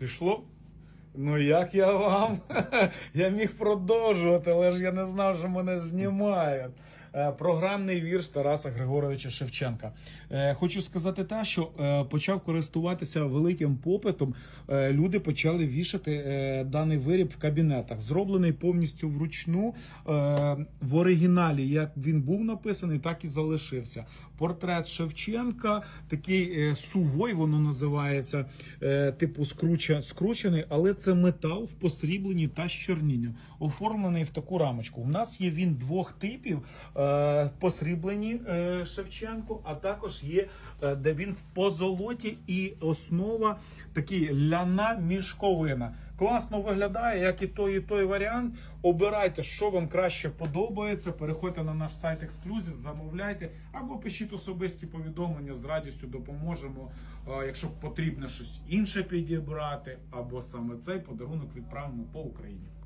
Пішло? Ну як я вам? Я міг продовжувати, але ж я не знав, що мене знімають. Е, Програмний вірш Тараса Григоровича Шевченка. Е, Хочу сказати те, що е, почав користуватися великим попитом. Люди почали вішати даний виріб в кабінетах. Зроблений повністю вручну в оригіналі, як він був написаний, так і залишився. Портрет Шевченка, такий сувой, воно називається, типу скручений, але це метал в посрібленні та з чорнінням, оформлений в таку рамочку. У нас є він двох типів: посріблені е, Шевченко, а також є, е, де він в позолоті і основа такий ляна мішковина. Класно виглядає, як і той, і той варіант. Обирайте, що вам краще подобається. Переходьте на наш сайт Ексклюзів, замовляйте або пишіть особисті повідомлення. З радістю допоможемо. Е, Якщо потрібно щось інше підібрати, або саме цей подарунок відправимо по Україні.